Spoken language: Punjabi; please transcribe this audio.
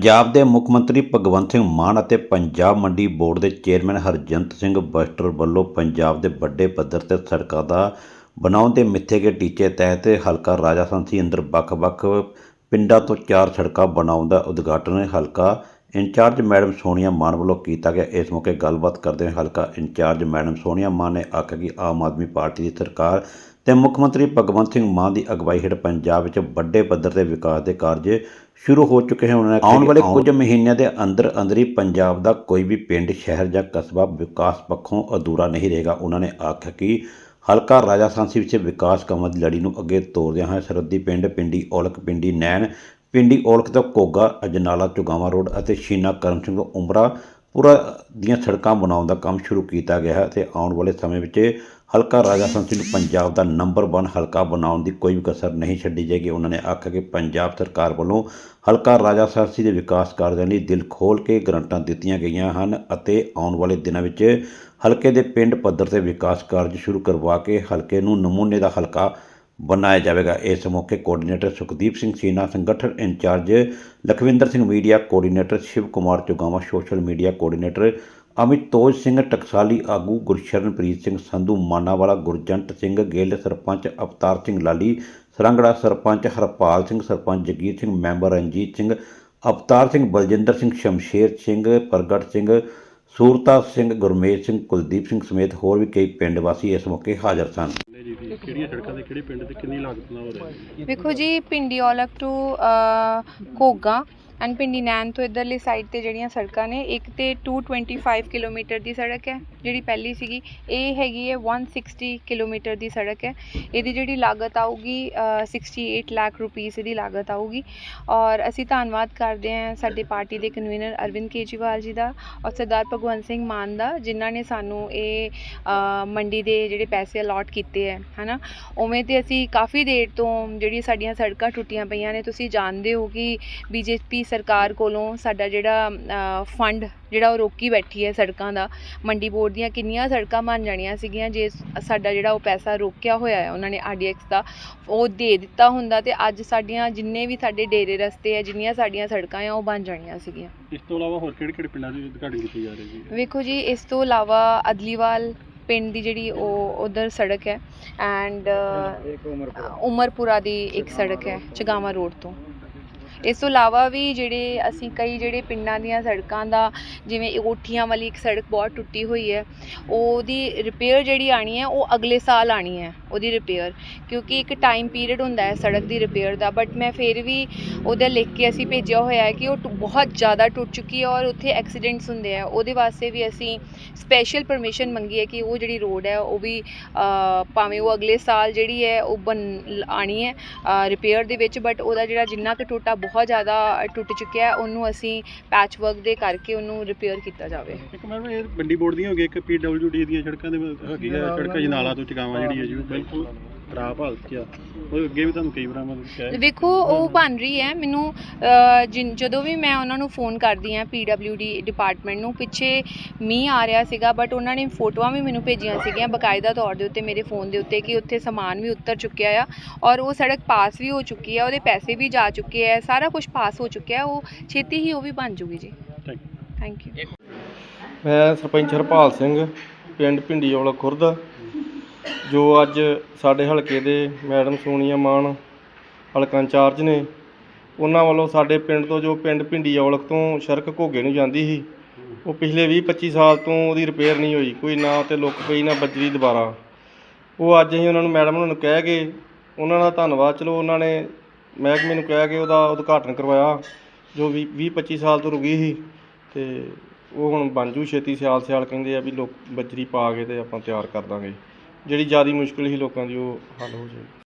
ਪੰਜਾਬ ਦੇ ਮੁੱਖ ਮੰਤਰੀ ਭਗਵੰਤ ਸਿੰਘ ਮਾਨ ਅਤੇ ਪੰਜਾਬ ਮੰਡੀ ਬੋਰਡ ਦੇ ਚੇਅਰਮੈਨ ਹਰਜੰਤ ਸਿੰਘ ਬਸਟਰ ਵੱਲੋਂ ਪੰਜਾਬ ਦੇ ਵੱਡੇ ਪੱਧਰ ਤੇ ਸੜਕਾਂ ਦਾ ਬਣਾਉਣ ਦੇ ਮਿੱਥੇ ਗਏ ਟੀਚੇ ਤਹਿਤ ਹਲਕਾ ਰਾਜਾ ਸੰਸੀ ਅੰਦਰ ਵੱਖ-ਵੱਖ ਪਿੰਡਾਂ ਤੋਂ ਚਾਰ ਸੜਕਾਂ ਬਣਾਉਣ ਦਾ ਉਦਘਾਟਨ ਹਲਕਾ ਇੰਚਾਰਜ ਮੈਡਮ ਸੋਨੀਆ ਮਾਨ ਵੱਲੋਂ ਕੀਤਾ ਗਿਆ। ਇਸ ਮੌਕੇ ਗੱਲਬਾਤ ਕਰਦੇ ਹੋਏ ਹਲਕਾ ਇੰਚਾਰਜ ਮੈਡਮ ਸੋਨੀਆ ਮਾਨ ਨੇ ਆਖਿਆ ਕਿ ਆਮ ਆਦਮੀ ਪਾਰਟੀ ਦੀ ਸਰਕਾਰ ਤੇ ਮੁੱਖ ਮੰਤਰੀ ਭਗਵੰਤ ਸਿੰਘ ਮਾਨ ਦੀ ਅਗਵਾਈ ਹੇਠ ਪੰਜਾਬ ਵਿੱਚ ਵੱਡੇ ਪੱਧਰ ਤੇ ਵਿਕਾਸ ਦੇ ਕਾਰਜ ਸ਼ੁਰੂ ਹੋ ਚੁੱਕੇ ਹਨ। ਉਹਨਾਂ ਨੇ ਆਉਣ ਵਾਲੇ ਕੁਝ ਮਹੀਨਿਆਂ ਦੇ ਅੰਦਰ ਅੰਦਰ ਹੀ ਪੰਜਾਬ ਦਾ ਕੋਈ ਵੀ ਪਿੰਡ ਸ਼ਹਿਰ ਜਾਂ ਕਸਬਾ ਵਿਕਾਸ ਪੱਖੋਂ ਅਧੂਰਾ ਨਹੀਂ ਰਹੇਗਾ। ਉਹਨਾਂ ਨੇ ਆਖਿਆ ਕਿ ਹਲਕਾ ਰਾਜਾ ਸਾਂਸੀ ਵਿੱਚ ਵਿਕਾਸ ਕੰਮਾਂ ਦੀ ਲੜੀ ਨੂੰ ਅੱਗੇ ਤੋਰਦਿਆਂ ਹੋਏ ਸਰਹੱਦੀ ਪਿੰਡ ਪਿੰਡੀ ਔਲਖ ਪਿੰਡੀ ਨੈਣ ਪਿੰਡੀ ਔਲਖ ਤੋਂ ਕੋਗਾ ਅਜਨਾਲਾ ਚੁਗਾਵਾ ਰੋਡ ਅਤੇ ਸ਼ੀਨਾ ਕਰਮ ਸਿੰਘ ਉਮਰਾ ਪੂਰਾ ਦੀਆਂ ਸੜਕਾਂ ਬਣਾਉਣ ਦਾ ਕੰਮ ਸ਼ੁਰੂ ਕੀਤਾ ਗਿਆ ਹੈ ਤੇ ਆਉਣ ਵਾਲੇ ਸਮੇਂ ਵਿੱਚ ਹਲਕਾ ਰਾਜਾ ਸੰਸੀ ਨੂੰ ਪੰਜਾਬ ਦਾ ਨੰਬਰ 1 ਹਲਕਾ ਬਣਾਉਣ ਦੀ ਕੋਈ ਵੀ ਕਸਰ ਨਹੀਂ ਛੱਡੀ ਜਾਏਗੀ। ਉਹਨਾਂ ਨੇ ਆਖਿਆ ਕਿ ਪੰਜਾਬ ਸਰਕਾਰ ਵੱਲੋਂ ਹਲਕਾ ਰਾਜਾ ਸੰਸੀ ਦੇ ਵਿਕਾਸ ਕਾਰਜਾਂ ਲਈ ਦਿਲ ਖੋਲ ਕੇ ਗਰੰਟਾਂ ਦਿੱਤੀਆਂ ਗਈਆਂ ਹਨ ਅਤੇ ਆਉਣ ਵਾਲੇ ਦਿਨਾਂ ਵਿੱਚ ਹਲਕੇ ਦੇ ਪਿੰਡ ਪੱਧਰ ਤੇ ਵਿਕਾਸ ਕਾਰਜ ਸ਼ੁਰੂ ਕਰਵਾ ਕੇ ਹਲਕੇ ਨੂੰ ਨਮੂਨੇ ਦਾ ਹਲਕਾ ਬਣਾਇਆ ਜਾਵੇਗਾ। ਇਸ ਮੌਕੇ ਕੋਆਰਡੀਨੇਟਰ ਸੁਖਦੀਪ ਸਿੰਘ ਸੀਨਾ, ਸੰਗਠਨ incharge Lakhwinder Singh media, coordinator Shiv Kumar Chugawa, social media coordinator Amit Toj Singh Taksali ਆਗੂ ਗੁਰਸ਼ਰਨਪ੍ਰੀਤ ਸਿੰਘ ਸੰਧੂ ਮਾਨਾਵਾਲਾ ਗੁਰਜੰਟ ਸਿੰਘ ਗਿੱਲ ਸਰਪੰਚ ਅਵਤਾਰ ਸਿੰਘ ਲਾਲੀ ਸਰੰਗੜਾ ਸਰਪੰਚ ਹਰਪਾਲ ਸਿੰਘ ਸਰਪੰਚ ਜਗੀਰ ਸਿੰਘ ਮੈਂਬਰ ਰਣਜੀਤ ਸਿੰਘ ਅਵਤਾਰ ਸਿੰਘ ਬਲਜਿੰਦਰ ਸਿੰਘ ਸ਼ਮਸ਼ੇਰ ਸਿੰਘ ਪ੍ਰਗਟ ਸਿੰਘ ਸੂਰਤਾ ਸਿੰਘ ਗੁਰਮੇਜ ਸਿੰਘ ਕੁਲਦੀਪ ਸਿੰਘ ਸਮੇਤ ਹੋਰ ਵੀ ਕਈ ਪਿੰਡ ਵਾਸੀ ਇਸ ਮੌਕੇ ਹਾਜ਼ਰ ਸਨ। ਨੇ ਜੀ ਜੀ ਕਿਹੜੀਆਂ ਸੜਕਾਂ ਤੇ ਕਿਹੜੇ ਪਿੰਡ ਤੇ ਕਿੰਨੀ ਲਾਗਤ ਨਾਲ ਹੋ ਰਿਹਾ ਜੀ ਵੇਖੋ ਜੀ ਪਿੰਡੀ ਔਲਖ ਟੂ ਘੋਗਾ ਐਂਡ ਪਿੰਡੀ ਤੋਂ ਇਧਰਲੀ ਸਾਈਡ ਤੇ ਜਿਹੜੀਆਂ ਸੜਕਾਂ ਨੇ ਇੱਕ ਤੇ 225 ਕਿਲੋਮੀਟਰ ਦੀ ਸੜਕ ਹੈ ਜਿਹੜੀ ਪਹਿਲੀ ਸੀਗੀ। ਇਹ ਹੈਗੀ ਹੈ 160 ਕਿਲੋਮੀਟਰ ਦੀ ਸੜਕ ਹੈ। ਇਹਦੀ ਜਿਹੜੀ ਲਾਗਤ ਆਊਗੀ ਅ, 68 ਲੱਖ ਰੁਪਈਸ ਇਹਦੀ ਲਾਗਤ ਆਊਗੀ। ਔਰ ਅਸੀਂ ਧੰਨਵਾਦ ਕਰਦੇ ਹਾਂ ਸਾਡੇ ਪਾਰਟੀ ਦੇ ਕਨਵੀਨਰ ਅਰਵਿੰਦ ਕੇਜਰੀਵਾਲ ਜੀ ਦਾ ਔਰ ਸਰਦਾਰ ਭਗਵੰਤ ਸਿੰਘ ਮਾਨ ਦਾ ਜਿਨ੍ਹਾਂ ਨੇ ਸਾਨੂੰ ਇਹ ਮੰਡੀ ਦੇ ਜਿਹੜੇ ਪੈਸੇ ਅਲਾਟ ਕੀਤੇ ਹੈ ਹਨਾ? ਉਵੇਂ ਤੇ ਅਸੀਂ ਕਾਫੀ ਦੇਰ ਤੋਂ ਜਿਹੜੀ ਸਾਡੀਆਂ ਸੜਕਾਂ ਟੁੱਟੀਆਂ ਪਈਆਂ ਨੇ ਤੁਸੀਂ ਜਾਣਦੇ ਹੋ ਕਿ ਬੀਜੇਪੀ ਸਰਕਾਰ ਕੋਲੋਂ ਸਾਡਾ ਜਿਹੜਾ ਫੰਡ ਜਿਹੜਾ ਉਹ ਰੋਕੀ ਬੈਠੀ ਹੈ ਸੜਕਾਂ ਦਾ ਮੰਡੀ ਬੋਰਡ ਦੀਆਂ ਕਿੰਨੀਆਂ ਸੜਕਾਂ ਬਣ ਜਾਣੀਆਂ ਸੀਗੀਆਂ ਜੇ ਸਾਡਾ ਜਿਹੜਾ ਉਹ ਪੈਸਾ ਰੋਕਿਆ ਹੋਇਆ ਹੈ ਉਹਨਾਂ ਨੇ ਆਰਡੀਐਕਸ ਦਾ ਉਹ ਦੇ ਦਿੱਤਾ ਹੁੰਦਾ ਤੇ ਅੱਜ ਸਾਡੀਆਂ ਜਿੰਨੇ ਵੀ ਸਾਡੇ ਡੇਰੇ ਰਸਤੇ ਹੈ ਜਿੰਨੀਆਂ ਸਾਡੀਆਂ ਸੜਕਾਂ ਆ ਉਹ ਬਣ ਜਾਣੀਆਂ ਸੀਗੀਆਂ। ਇਸ ਤੋਂ ਇਲਾਵਾ ਹੋਰ ਕਿਹੜੇ ਕਿਹੜੇ ਪਿੰਡਾਂ ਦੀ ਉਦਘਾਟਨ ਕੀਤੀ ਜਾ ਰਹੀ ਜੀ ਵੇਖੋ ਜੀ ਇਸ ਤੋਂ ਇਲਾਵਾ ਅਦਲੀਵਾਲ ਪਿੰਡ ਦੀ ਜਿਹੜੀ ਉਹ ਉਧਰ ਸੜਕ ਹੈ ਐਂਡ ਉਮਰਪੁਰਾ ਦੀ ਇੱਕ ਸੜਕ ਹੈ ਚਗਾਵਾ ਰੋਡ ਤੋਂ। ਇਸ ਤੋਂ ਇਲਾਵਾ ਵੀ ਜਿਹੜੇ ਅਸੀਂ ਕਈ ਜਿਹੜੇ ਪਿੰਡਾਂ ਦੀਆਂ ਸੜਕਾਂ ਦਾ, ਜਿਵੇਂ ਓਠੀਆਂ ਵਾਲੀ ਇੱਕ ਸੜਕ ਬਹੁਤ ਟੁੱਟੀ ਹੋਈ ਹੈ, ਉਹਦੀ ਰਿਪੇਅਰ ਜਿਹੜੀ ਆਣੀ ਹੈ, ਉਹ ਅਗਲੇ ਸਾਲ ਆਣੀ ਹੈ ਉਹਦੀ ਰਿਪੇਅਰ ਕਿਉਂਕਿ ਇੱਕ ਟਾਈਮ ਪੀਰੀਅਡ ਹੁੰਦਾ ਹੈ ਸੜਕ ਦੀ ਰਿਪੇਅਰ ਦਾ ਬਟ ਮੈਂ ਫਿਰ ਵੀ ਉਹਦਾ ਲਿਖ ਕੇ ਅਸੀਂ ਭੇਜਿਆ ਹੋਇਆ ਹੈ ਕਿ ਉਹ ਟੁ- ਬਹੁਤ ਜ਼ਿਆਦਾ ਟੁੱਟ ਚੁੱਕੀ ਹੈ ਔਰ ਉੱਥੇ ਐਕਸੀਡੈਂਟਸ ਹੁੰਦੇ ਆ ਉਹਦੇ ਵਾਸਤੇ ਵੀ ਅਸੀਂ ਸਪੈਸ਼ਲ ਪਰਮਿਸ਼ਨ ਮੰਗੀ ਹੈ ਕਿ ਉਹ ਜਿਹੜੀ ਰੋਡ ਹੈ, ਉਹ ਵੀ ਭਾਵੇਂ ਉਹ ਅਗਲੇ ਸਾਲ ਜਿਹੜੀ ਹੈ, ਉਹ ਬਣ ਆਣੀ ਹੈ ਰਿਪੇਅਰ ਦੇ ਵਿੱਚ ਬਟ ਉਹਦਾ ਜਿਹੜਾ ਜਿੰਨਾ ਕੁ ਟੁੱਟਾ ਬਹੁਤ ਜ਼ਿਆਦਾ ਟੁੱਟ ਚੁੱਕਿਆ ਹੈ। ਉਹਨੂੰ ਅਸੀਂ ਪੈਚ ਵਰਕ ਦੇ ਕਰਕੇ ਉਹਨੂੰ ਰਿਪੇਅਰ ਕੀਤਾ ਜਾਵੇ। ਇੱਕ ਮੈਡਮ ਇਹ ਮੰਡੀ ਬੋਰਡ ਦੀਆਂ ਹੋ ਗਈ ਇੱਕ ਪੀਡਬਲਯੂਡੀ ਦੀਆਂ ਸੜਕਾਂ ਦੇ ਹੈਗੀ ਆ ਸੜਕ ਜਨਾਲਾ ਤੋਂ ਚਗਾਵਾ ਜਿਹੜੀ ਹੈ ਜੀ। ਬਿਲਕੁਲ। ਖਰਾਬ ਹਾਲਤ 'ਚ ਆ। ਉਹ ਅੱਗੇ ਵੀ ਤੁਹਾਨੂੰ ਕਈ ਵਾਰ ਮੈਂ ਕਿਹਾ ਵੇਖੋ ਉਹ ਬਣ ਰਹੀ ਹੈ। ਮੈਨੂੰ ਅ, ਜਿਨ- ਜਦੋਂ ਵੀ ਮੈਂ ਉਹਨਾਂ ਨੂੰ ਫੋਨ ਕਰਦੀ ਹਾਂ ਡੀ ਡਿਪਾਰਟਮੈਂਟ ਨੂੰ ਪਿੱਛੇ ਮੀਂਹ ਆ ਰਿਹਾ ਸੀਗਾ ਬਟ ਉਹਨਾਂ ਨੇ ਫੋਟੋਆਂ ਵੀ ਮੈਨੂੰ ਭੇਜੀਆਂ ਸੀਗੀਆਂ ਬਕਾਇਦਾ ਤੌਰ ਦੇ ਉੱਤੇ ਮੇਰੇ ਫੋਨ ਦੇ ਉੱਤੇ ਕਿ ਉੱਥੇ ਸਮਾਨ ਵੀ ਉਤਰ ਚੁੱਕਿਆ ਆ ਔਰ ਉਹ ਸੜਕ ਪਾਸ ਵੀ ਹੋ ਚੁੱਕੀ ਹੈ ਉਹਦੇ ਪੈਸੇ ਵੀ ਜਾ ਚੁੱਕੇ ਹੈ ਸਾਰਾ ਕੁਝ ਪਾਸ ਹੋ ਚੁੱਕਿਆ ਉਹ ਛੇਤੀ ਹੀ ਉਹ ਵੀ ਬਣ ਜੂਗੀ ਜੀ। ਥੈਂਕ ਯੂ ਥੈਂਕ ਯੂ ਮੈਂ ਸਰਪੰਚ ਹਰਪਾਲ ਸਿੰਘ ਪਿੰਡ ਭਿੰਡੀਵਾਲਾ ਖੁਰਦ। ਜੋ ਅੱਜ ਸਾਡੇ ਹਲਕੇ ਦੇ ਮੈਡਮ ਸੋਨੀਆ ਮਾਨ ਹਲਕਾ ਇੰਚਾਰਜ ਨੇ, ਉਹਨਾਂ ਵੱਲੋਂ ਸਾਡੇ ਪਿੰਡ ਤੋਂ ਜੋ ਪਿੰਡ ਭਿੰਡੀ ਔਲਖ ਤੋਂ ਸ਼ਰਕ ਘੋਗੇ ਨੂੰ ਜਾਂਦੀ ਸੀ, ਉਹ ਪਿਛਲੇ 20 25 ਸਾਲ ਤੋਂ ਉਹਦੀ ਰਿਪੇਅਰ ਨਹੀਂ ਹੋਈ, ਕੋਈ ਨਾ ਤੇ ਲੁੱਕ ਪਈ ਨਾ ਬੱਜਰੀ ਦੁਬਾਰਾ। ਉਹ ਅੱਜ ਅਸੀਂ ਉਹਨਾਂ ਨੂੰ ਮੈਡਮ ਉਹਨਾਂ ਨੂੰ ਕਹਿ ਕੇ, ਉਹਨਾਂ ਦਾ ਧੰਨਵਾਦ, ਚਲੋ ਉਹਨਾਂ ਨੇ ਮਹਿਕਮੇ ਨੂੰ ਕਹਿ ਕੇ ਉਹਦਾ ਉਦਘਾਟਨ ਕਰਵਾਇਆ, ਜੋ 20 20 25 ਸਾਲ ਤੋਂ ਰੁਕੀ ਸੀ, ਤੇ ਉਹ ਹੁਣ ਬਣ ਜੂ ਛੇਤੀ ਸਿਆਲ ਸਿਆਲ ਕਹਿੰਦੇ ਆ ਵੀ ਲੋਕ ਬੱਜਰੀ ਪਾ ਕੇ ਤੇ ਆਪਾਂ ਤਿਆਰ ਕਰ ਦਾਂਗੇ। ਜਿਹੜੀ ਜ਼ਿਆਦਾ ਮੁਸ਼ਕਿਲ ਸੀ ਲੋਕਾਂ ਦੀ ਉਹ ਹੱਲ ਹੋ ਜਾਵੇ